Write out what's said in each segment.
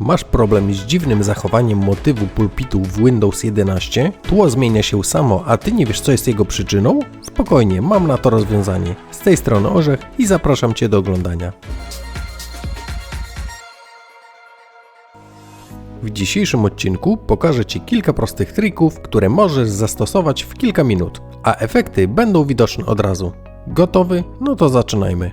Masz problem z dziwnym zachowaniem motywu pulpitu w Windows 11? Tło zmienia się samo, a ty nie wiesz co jest jego przyczyną? Spokojnie, mam na to rozwiązanie. Z tej strony Orzech i zapraszam Cię do oglądania. W dzisiejszym odcinku pokażę Ci kilka prostych trików, które możesz zastosować w kilka minut, a efekty będą widoczne od razu. Gotowy? No to zaczynajmy.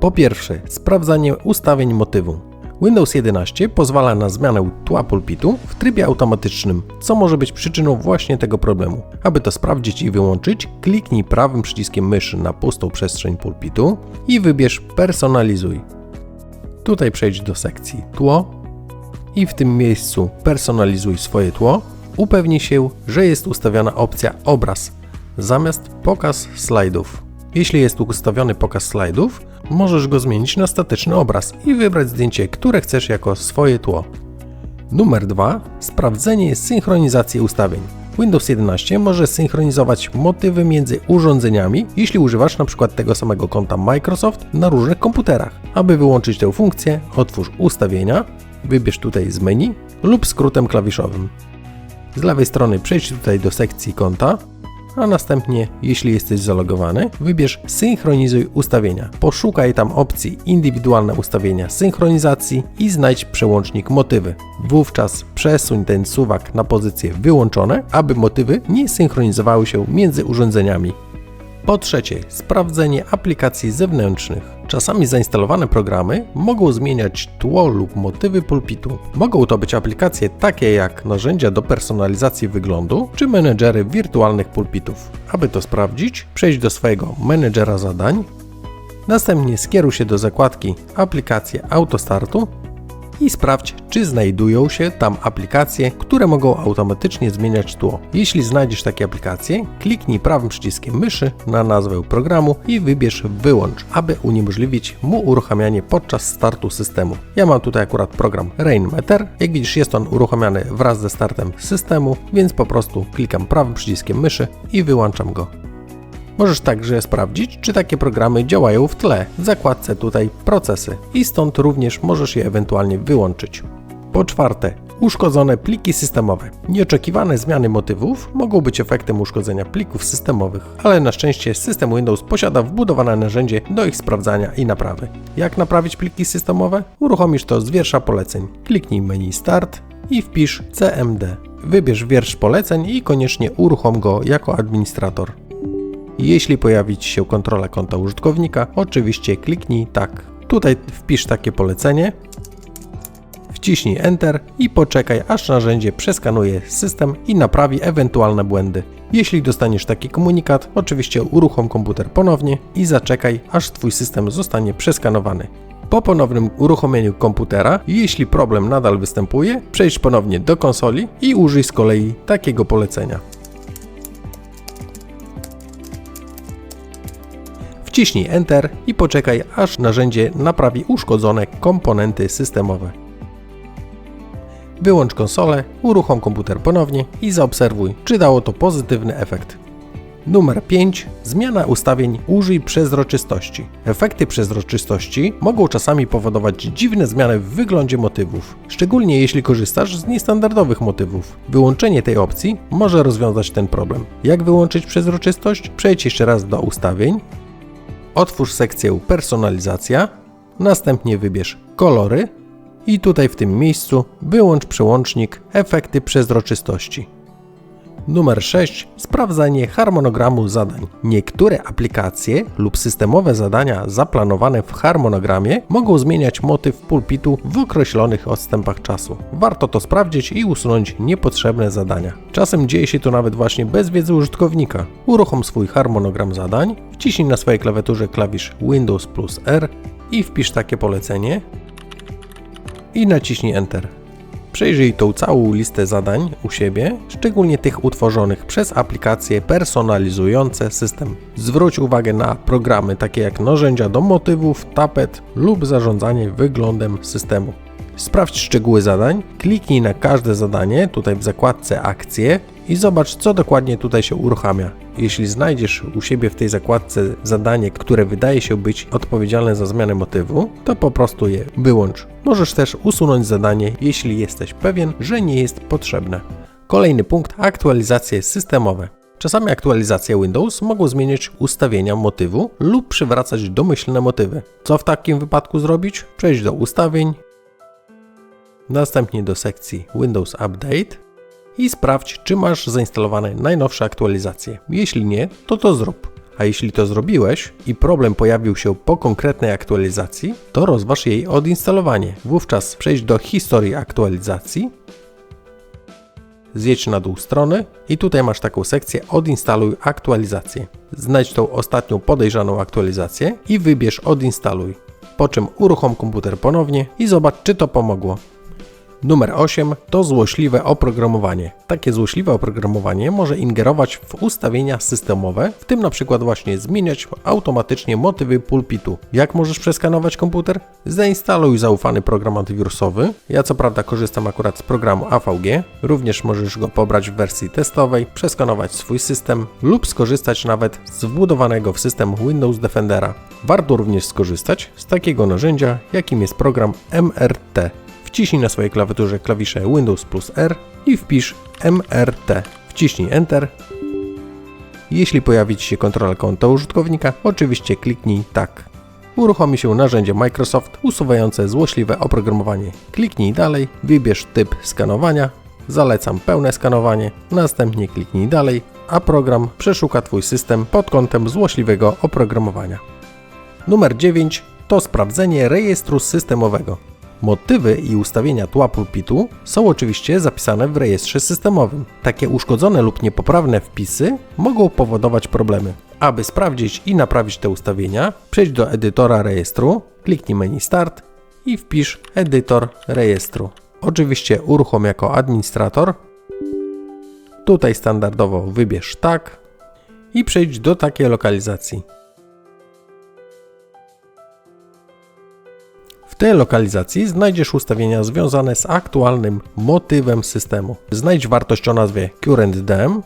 Po pierwsze, sprawdzanie ustawień motywu. Windows 11 pozwala na zmianę tła pulpitu w trybie automatycznym, co może być przyczyną właśnie tego problemu. Aby to sprawdzić i wyłączyć, kliknij prawym przyciskiem myszy na pustą przestrzeń pulpitu i wybierz Personalizuj. Tutaj przejdź do sekcji Tło i w tym miejscu Personalizuj swoje tło. Upewnij się, że jest ustawiona opcja Obraz zamiast Pokaz slajdów. Jeśli jest ustawiony pokaz slajdów, możesz go zmienić na statyczny obraz i wybrać zdjęcie, które chcesz jako swoje tło. Numer 2. Sprawdzenie synchronizacji ustawień. Windows 11 może synchronizować motywy między urządzeniami, jeśli używasz np. tego samego konta Microsoft na różnych komputerach. Aby wyłączyć tę funkcję, otwórz ustawienia, wybierz tutaj z menu lub skrótem klawiszowym. Z lewej strony przejdź tutaj do sekcji konta, a następnie, jeśli jesteś zalogowany, wybierz Synchronizuj ustawienia. Poszukaj tam opcji Indywidualne ustawienia synchronizacji i znajdź przełącznik motywy. Wówczas przesuń ten suwak na pozycję wyłączone, aby motywy nie synchronizowały się między urządzeniami. Po trzecie, sprawdzenie aplikacji zewnętrznych. Czasami zainstalowane programy mogą zmieniać tło lub motywy pulpitu. Mogą to być aplikacje takie jak narzędzia do personalizacji wyglądu czy menedżery wirtualnych pulpitów. Aby to sprawdzić, przejdź do swojego menedżera zadań, następnie skieruj się do zakładki Aplikacje Autostartu i sprawdź, czy znajdują się tam aplikacje, które mogą automatycznie zmieniać tło. Jeśli znajdziesz takie aplikacje, kliknij prawym przyciskiem myszy na nazwę programu i wybierz Wyłącz, aby uniemożliwić mu uruchamianie podczas startu systemu. Ja mam tutaj akurat program Rainmeter. Jak widzisz, jest on uruchamiany wraz ze startem systemu, więc po prostu klikam prawym przyciskiem myszy i wyłączam go. Możesz także sprawdzić, czy takie programy działają w tle w zakładce tutaj procesy i stąd również możesz je ewentualnie wyłączyć. Po czwarte, uszkodzone pliki systemowe. Nieoczekiwane zmiany motywów mogą być efektem uszkodzenia plików systemowych, ale na szczęście system Windows posiada wbudowane narzędzie do ich sprawdzania i naprawy. Jak naprawić pliki systemowe? Uruchomisz to z wiersza poleceń. Kliknij menu Start i wpisz CMD. Wybierz wiersz poleceń i koniecznie uruchom go jako administrator. Jeśli pojawi Ci się kontrola konta użytkownika, oczywiście kliknij tak. Tutaj wpisz takie polecenie, wciśnij Enter i poczekaj aż narzędzie przeskanuje system i naprawi ewentualne błędy. Jeśli dostaniesz taki komunikat, oczywiście uruchom komputer ponownie i zaczekaj aż Twój system zostanie przeskanowany. Po ponownym uruchomieniu komputera, jeśli problem nadal występuje, przejdź ponownie do konsoli i użyj z kolei takiego polecenia. Wciśnij Enter i poczekaj aż narzędzie naprawi uszkodzone komponenty systemowe. Wyłącz konsolę, uruchom komputer ponownie i zaobserwuj, czy dało to pozytywny efekt. Numer 5. Zmiana ustawień użyj przezroczystości. Efekty przezroczystości mogą czasami powodować dziwne zmiany w wyglądzie motywów, szczególnie jeśli korzystasz z niestandardowych motywów. Wyłączenie tej opcji może rozwiązać ten problem. Jak wyłączyć przezroczystość? Przejdź jeszcze raz do ustawień, Otwórz sekcję Personalizacja, następnie wybierz Kolory i tutaj w tym miejscu wyłącz przełącznik Efekty przezroczystości. Numer 6. Sprawdzanie harmonogramu zadań. Niektóre aplikacje lub systemowe zadania zaplanowane w harmonogramie mogą zmieniać motyw pulpitu w określonych odstępach czasu. Warto to sprawdzić i usunąć niepotrzebne zadania. Czasem dzieje się to nawet właśnie bez wiedzy użytkownika. Uruchom swój harmonogram zadań, wciśnij na swojej klawiaturze klawisz Windows plus R i wpisz takie polecenie i naciśnij Enter. Przejrzyj tą całą listę zadań u siebie, szczególnie tych utworzonych przez aplikacje personalizujące system. Zwróć uwagę na programy takie jak narzędzia do motywów, tapet lub zarządzanie wyglądem systemu. Sprawdź szczegóły zadań, kliknij na każde zadanie tutaj w zakładce akcje i zobacz co dokładnie tutaj się uruchamia. Jeśli znajdziesz u siebie w tej zakładce zadanie, które wydaje się być odpowiedzialne za zmianę motywu, to po prostu je wyłącz. Możesz też usunąć zadanie, jeśli jesteś pewien, że nie jest potrzebne. Kolejny punkt aktualizacje systemowe. Czasami aktualizacje Windows mogą zmieniać ustawienia motywu lub przywracać domyślne motywy. Co w takim wypadku zrobić? Przejść do ustawień, następnie do sekcji Windows Update i sprawdź, czy masz zainstalowane najnowsze aktualizacje. Jeśli nie, to to zrób. A jeśli to zrobiłeś i problem pojawił się po konkretnej aktualizacji, to rozważ jej odinstalowanie. Wówczas przejdź do historii aktualizacji, zjedź na dół strony i tutaj masz taką sekcję odinstaluj aktualizację. Znajdź tą ostatnią podejrzaną aktualizację i wybierz odinstaluj. Po czym uruchom komputer ponownie i zobacz, czy to pomogło. Numer 8 to złośliwe oprogramowanie. Takie złośliwe oprogramowanie może ingerować w ustawienia systemowe, w tym na przykład właśnie zmieniać automatycznie motywy pulpitu. Jak możesz przeskanować komputer? Zainstaluj zaufany program antywirusowy. Ja co prawda korzystam akurat z programu AVG, również możesz go pobrać w wersji testowej, przeskanować swój system lub skorzystać nawet z wbudowanego w system Windows Defendera. Warto również skorzystać z takiego narzędzia, jakim jest program MRT. Wciśnij na swojej klawiaturze klawisze Windows plus R i wpisz MRT. Wciśnij Enter. Jeśli pojawi Ci się kontrola konta użytkownika, oczywiście kliknij Tak. Uruchomi się narzędzie Microsoft usuwające złośliwe oprogramowanie. Kliknij dalej, wybierz typ skanowania, zalecam pełne skanowanie, następnie kliknij dalej, a program przeszuka Twój system pod kątem złośliwego oprogramowania. Numer 9 to sprawdzenie rejestru systemowego. Motywy i ustawienia tła pulpitu są oczywiście zapisane w rejestrze systemowym. Takie uszkodzone lub niepoprawne wpisy mogą powodować problemy. Aby sprawdzić i naprawić te ustawienia, przejdź do edytora rejestru, kliknij menu Start i wpisz edytor rejestru. Oczywiście uruchom jako administrator. Tutaj standardowo wybierz tak i przejdź do takiej lokalizacji. Tej lokalizacji znajdziesz ustawienia związane z aktualnym motywem systemu. Znajdź wartość o nazwie currentDem,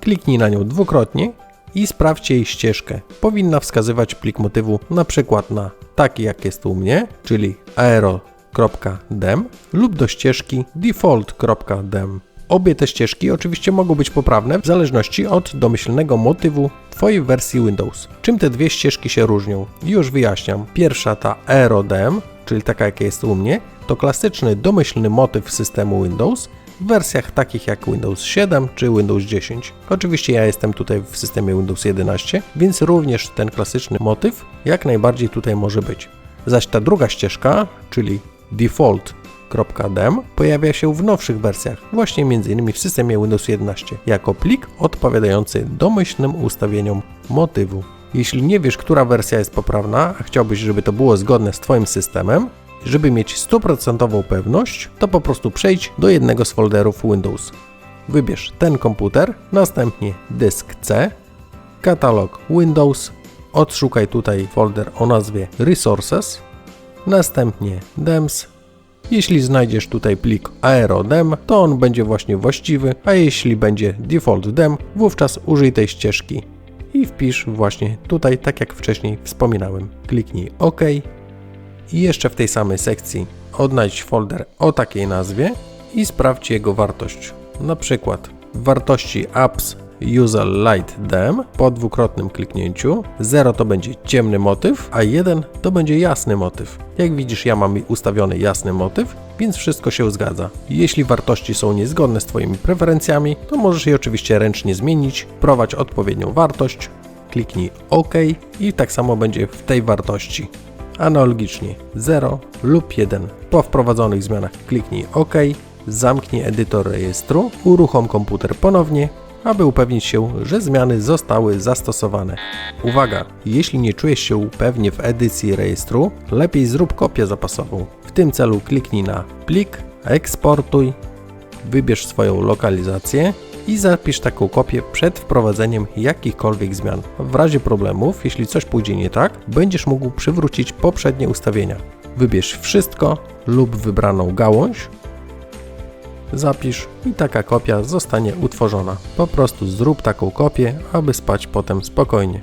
kliknij na nią dwukrotnie i sprawdź jej ścieżkę. Powinna wskazywać plik motywu na przykład na taki jak jest u mnie, czyli aero.dem lub do ścieżki default.dem. Obie te ścieżki oczywiście mogą być poprawne w zależności od domyślnego motywu Twojej wersji Windows. Czym te dwie ścieżki się różnią? Już wyjaśniam. Pierwsza, ta AeroDem, czyli taka jaka jest u mnie, to klasyczny domyślny motyw systemu Windows w wersjach takich jak Windows 7 czy Windows 10. Oczywiście ja jestem tutaj w systemie Windows 11, więc również ten klasyczny motyw jak najbardziej tutaj może być. Zaś ta druga ścieżka, czyli default .dem pojawia się w nowszych wersjach, właśnie m.in. w systemie Windows 11, jako plik odpowiadający domyślnym ustawieniom motywu. Jeśli nie wiesz, która wersja jest poprawna, a chciałbyś, żeby to było zgodne z Twoim systemem, żeby mieć stuprocentową pewność, to po prostu przejdź do jednego z folderów Windows. Wybierz ten komputer, następnie dysk C, katalog Windows, odszukaj tutaj folder o nazwie Resources, następnie DEMS, jeśli znajdziesz tutaj plik aerodem, to on będzie właśnie właściwy, a jeśli będzie default dem, wówczas użyj tej ścieżki i wpisz właśnie tutaj, tak jak wcześniej wspominałem. Kliknij OK i jeszcze w tej samej sekcji odnajdź folder o takiej nazwie i sprawdź jego wartość. Na przykład wartości apps User Light Dem po dwukrotnym kliknięciu. 0 to będzie ciemny motyw, a 1 to będzie jasny motyw. Jak widzisz, ja mam ustawiony jasny motyw, więc wszystko się zgadza. Jeśli wartości są niezgodne z Twoimi preferencjami, to możesz je oczywiście ręcznie zmienić, prowadź odpowiednią wartość, kliknij OK i tak samo będzie w tej wartości. Analogicznie 0 lub 1. Po wprowadzonych zmianach kliknij OK, zamknij edytor rejestru, uruchom komputer ponownie aby upewnić się, że zmiany zostały zastosowane. Uwaga! Jeśli nie czujesz się pewnie w edycji rejestru, lepiej zrób kopię zapasową. Tym celu kliknij na plik, eksportuj, wybierz swoją lokalizację i zapisz taką kopię przed wprowadzeniem jakichkolwiek zmian. W razie problemów, jeśli coś pójdzie nie tak, będziesz mógł przywrócić poprzednie ustawienia. Wybierz wszystko lub wybraną gałąź zapisz i taka kopia zostanie utworzona. Po prostu zrób taką kopię, aby spać potem spokojnie.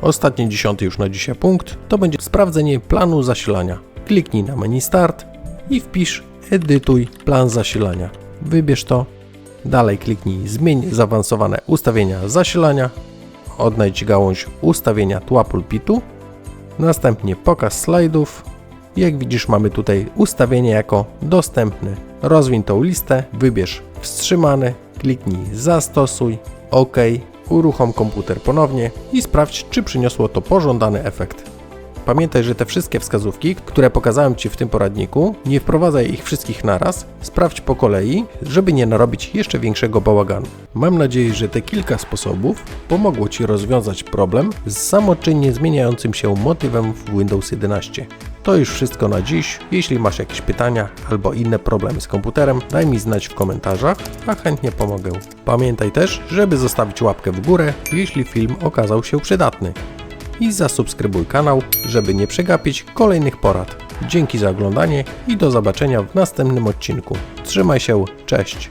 Ostatni dziesiąty już na dzisiaj punkt to będzie sprawdzenie planu zasilania. Kliknij na menu Start i wpisz Edytuj plan zasilania. Wybierz to. Dalej kliknij Zmień zaawansowane ustawienia zasilania. Odnajdź gałąź Ustawienia tła pulpitu. Następnie pokaz slajdów. Jak widzisz mamy tutaj ustawienie jako dostępny. Rozwiń tą listę, wybierz wstrzymany, kliknij zastosuj, OK, uruchom komputer ponownie i sprawdź czy przyniosło to pożądany efekt. Pamiętaj, że te wszystkie wskazówki, które pokazałem Ci w tym poradniku, nie wprowadzaj ich wszystkich naraz, sprawdź po kolei, żeby nie narobić jeszcze większego bałaganu. Mam nadzieję, że te kilka sposobów pomogło Ci rozwiązać problem z samoczynnie zmieniającym się motywem w Windows 11. To już wszystko na dziś. Jeśli masz jakieś pytania albo inne problemy z komputerem, daj mi znać w komentarzach, a chętnie pomogę. Pamiętaj też, żeby zostawić łapkę w górę, jeśli film okazał się przydatny i zasubskrybuj kanał, żeby nie przegapić kolejnych porad. Dzięki za oglądanie i do zobaczenia w następnym odcinku. Trzymaj się, cześć!